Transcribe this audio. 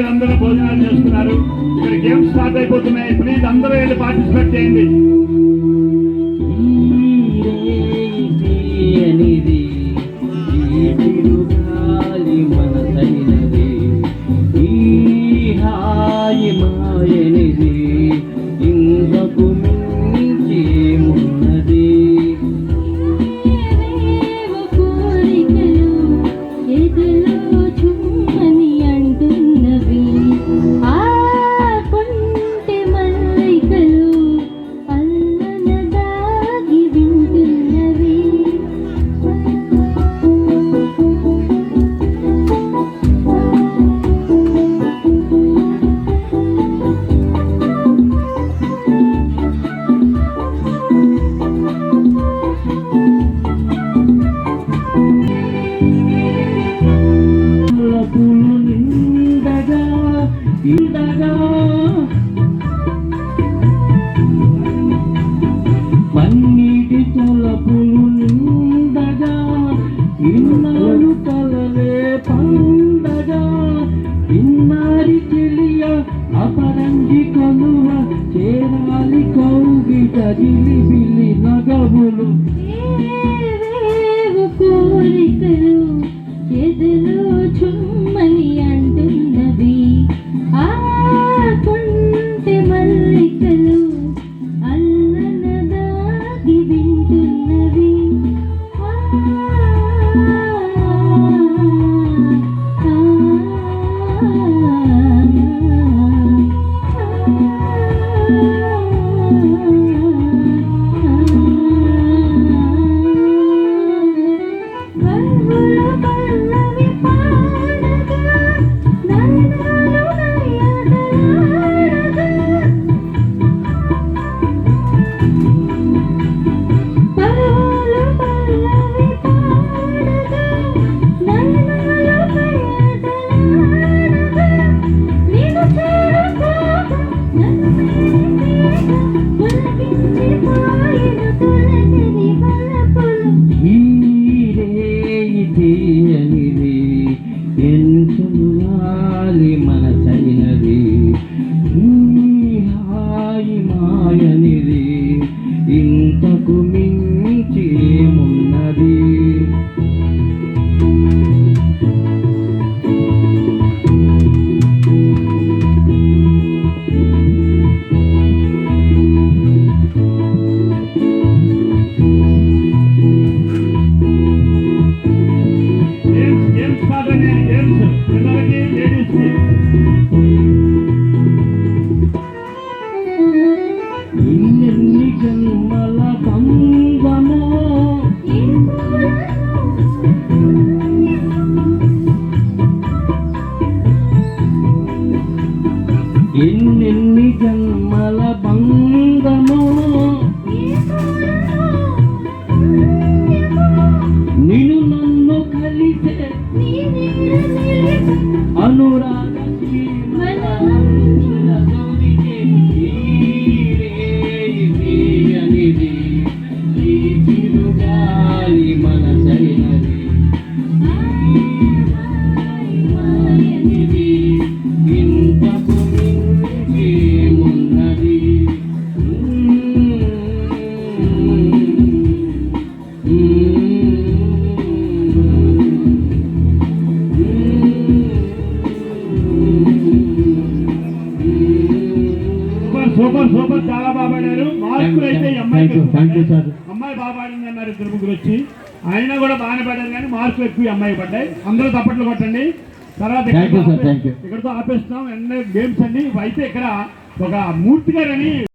అందరూ భోజనాలు చేస్తున్నారు. ఇక్కడ గేమ్స్ స్టార్ట్ అయిపోతున్నాయి. ప్లీజ్ అందరూ వెళ్ళి పార్టిసిపేట్ చేయండి. తీయనిది ఇన్నాళ్ళు కలలే పండగ ఇన్నారి చెలియ అపరంజి కలువ చేరాలి కౌగిట జిలిబిలి నగవులు. గేమ్స్ గేమ్స్ పిల్లలకి లేడీస్కి ఎన్నెన్ని జన్మల బంధమో. ఎన్నెన్ని జన్మల బంధమో. Super super. చాలా బాగా పాడారు మార్కులు అయితే ఈ అమ్మాయికి థ్యాంక్ యూ సార్ అమ్మాయి బాగా అన్నారు ఇద్దరు ముగ్గురు వచ్చి. ఆయన కూడా బాగానే పాడారు కానీ మార్కులు ఎక్కువ ఈ అమ్మాయికి పడ్డాయి. అందరూ తప్పట్లు కొట్టండి. తర్వాత. ఇక్కడితో ఆపేస్తున్నాం ఎన్నో గేమ్స్ అన్ని అయితే ఇక్కడ ఒక మూర్తి గారు అని